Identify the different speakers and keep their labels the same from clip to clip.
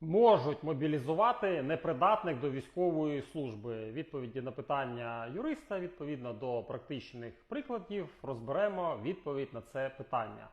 Speaker 1: можуть мобілізувати непридатних до військової служби. Відповіді на питання юриста відповідно до практичних прикладів розберемо відповідь на це питання.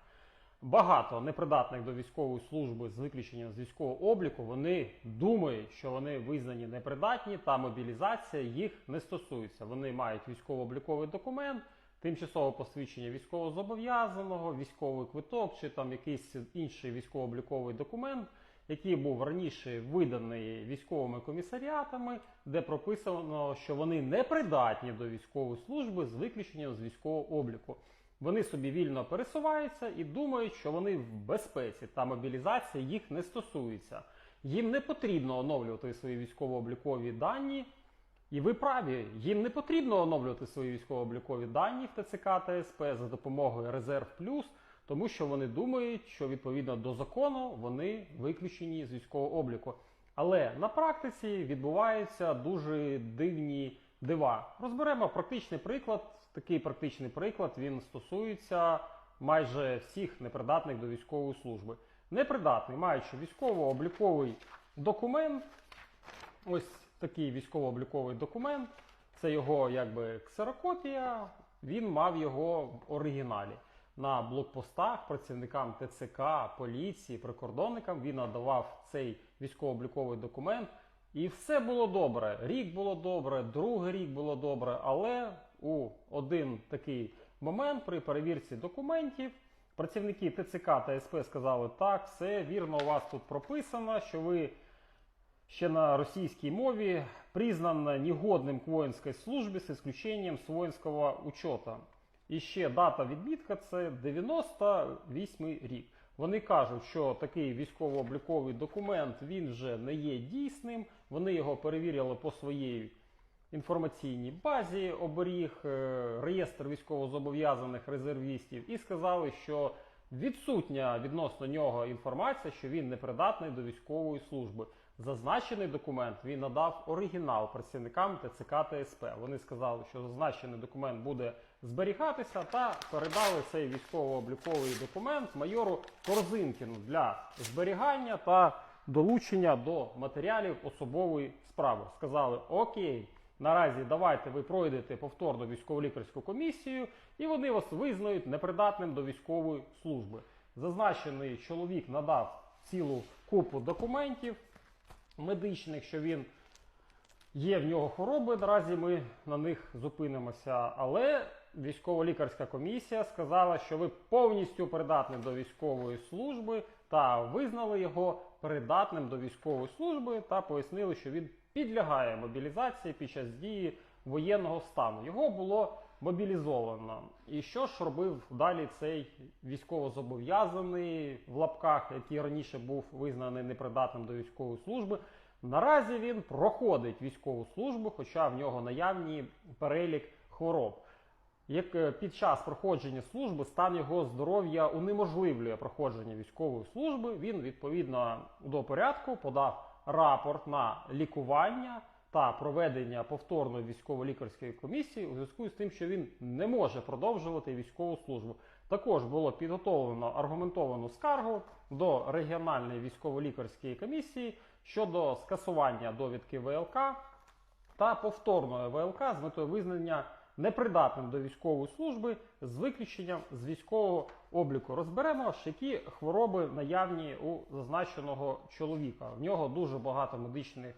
Speaker 1: Багато непридатних до військової служби з виключенням з військового обліку вони думають, що вони визнані непридатні, та мобілізація їх не стосується. Вони мають військово-обліковий документ, тимчасове посвідчення військовозобов'язаного, військовий квиток чи там якийсь інший військово-обліковий документ, який був раніше виданий військовими комісаріатами, де прописано, що вони непридатні до військової служби з виключенням з військового обліку. Вони собі вільно пересуваються і думають, що вони в безпеці та мобілізація їх не стосується. Їм не потрібно оновлювати свої військово-облікові дані. І ви праві, їм не потрібно оновлювати свої військово-облікові дані в ТЦК та СП за допомогою Резерв Плюс, тому що вони думають, що відповідно до закону вони виключені з військового обліку. Але на практиці відбуваються дуже дивні дива. Розберемо практичний приклад. Такий практичний приклад він стосується майже всіх непридатних до військової служби. Непридатний, маючи військово-обліковий документ, ось такий військово-обліковий документ, це його якби ксерокопія, він мав його в оригіналі. На блокпостах працівникам ТЦК, поліції, прикордонникам він надавав цей військово-обліковий документ. І все було добре. Рік було добре, другий рік було добре, але у один такий момент при перевірці документів працівники ТЦК та СП сказали, так, все вірно, у вас тут прописано, що ви ще на російській мові признан негодним к воїнській службі з исключенням з воїнського учета. І ще дата відмітка це 98 рік. Вони кажуть, що такий військово-обліковий документ він вже не є дійсним. Вони його перевірили по своїй інформаційній базі, оберіг е, реєстр військовозобов'язаних резервістів і сказали, що відсутня відносно нього інформація, що він непридатний до військової служби. Зазначений документ він надав оригінал працівникам ТЦК та СП. Вони сказали, що зазначений документ буде зберігатися, та передали цей військово-обліковий документ майору Корзинкіну для зберігання та долучення до матеріалів особової справи. Сказали: Окей, наразі давайте ви пройдете повторно військово-лікарську комісію, і вони вас визнають непридатним до військової служби. Зазначений чоловік надав цілу купу документів медичних, що він є в нього хвороби. Наразі ми на них зупинимося. Але військово-лікарська комісія сказала, що ви повністю придатні до військової служби та визнали його придатним до військової служби та пояснили, що він підлягає мобілізації під час дії воєнного стану. Його було мобілізовано. І що ж робив далі цей військовозобов'язаний в лапках, який раніше був визнаний непридатним до військової служби? Наразі він проходить військову службу, хоча в нього наявні перелік хвороб. Як е, під час проходження служби стан його здоров'я унеможливлює проходження військової служби, він відповідно до порядку подав рапорт на лікування та проведення повторної військово-лікарської комісії у зв'язку з тим, що він не може продовжувати військову службу. Також було підготовлено аргументовану скаргу до регіональної військово-лікарської комісії щодо скасування довідки ВЛК та повторної ВЛК з метою визнання непридатним до військової служби з виключенням з військового обліку. Розберемо, які хвороби наявні у зазначеного чоловіка. В нього дуже багато медичних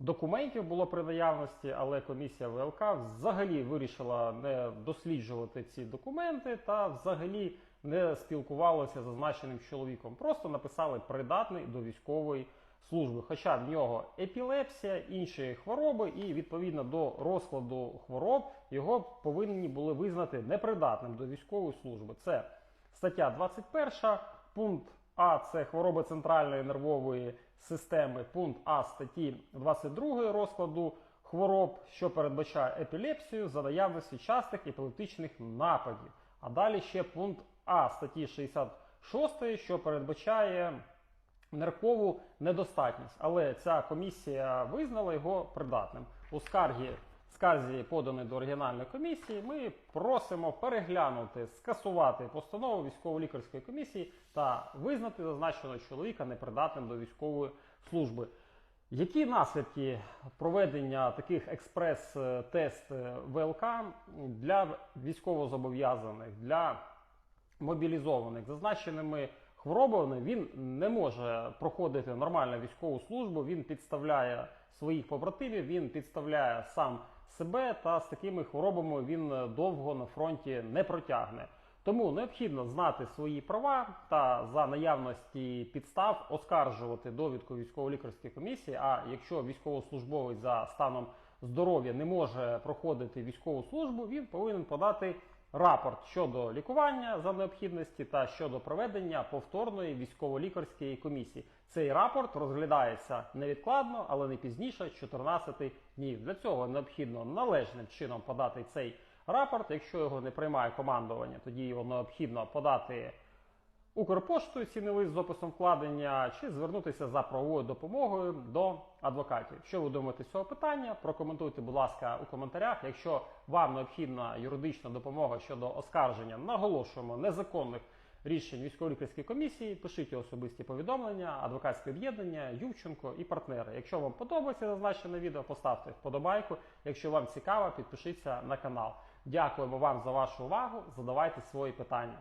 Speaker 1: документів було при наявності, але комісія ВЛК взагалі вирішила не досліджувати ці документи та взагалі не спілкувалася з зазначеним чоловіком. Просто написали придатний до військової служби. Хоча в нього епілепсія, інші хвороби, і відповідно до розкладу хвороб його повинні були визнати непридатним до військової служби. Це стаття 21, пункт А це хвороби центральної нервової системи, пункт А статті 22 розкладу хвороб, що передбачає епілепсію за наявності частих епілептичних нападів. А далі ще пункт А статті 66, що передбачає ниркову недостатність. Але ця комісія визнала його придатним. У скаргі скарзі, поданої до оригінальної комісії, ми просимо переглянути, скасувати постанову військово-лікарської комісії та визнати зазначеного чоловіка непридатним до військової служби. Які наслідки проведення таких експрес-тест ВЛК для військовозобов'язаних, для мобілізованих зазначеними хворобами він не може проходити нормальну військову службу, він підставляє своїх побратимів, він підставляє сам себе, та з такими хворобами він довго на фронті не протягне. Тому необхідно знати свої права та за наявності підстав оскаржувати довідку військово-лікарської комісії. А якщо військовослужбовець за станом здоров'я не може проходити військову службу, він повинен подати рапорт щодо лікування за необхідності та щодо проведення повторної військово-лікарської комісії. Цей рапорт розглядається невідкладно, але не пізніше 14 днів. Для цього необхідно належним чином подати цей рапорт. Якщо його не приймає командування, тоді його необхідно подати Укрпоштою лист з описом вкладення чи звернутися за правовою допомогою до адвокатів. Що ви думаєте з цього питання? Прокоментуйте, будь ласка, у коментарях. Якщо вам необхідна юридична допомога щодо оскарження, наголошуємо незаконних рішень військово-лікарської комісії, пишіть особисті повідомлення, адвокатське об'єднання, Ювченко і партнери. Якщо вам подобається зазначене відео, поставте вподобайку. Якщо вам цікаво, підпишіться на канал. Дякуємо вам за вашу увагу. Задавайте свої питання.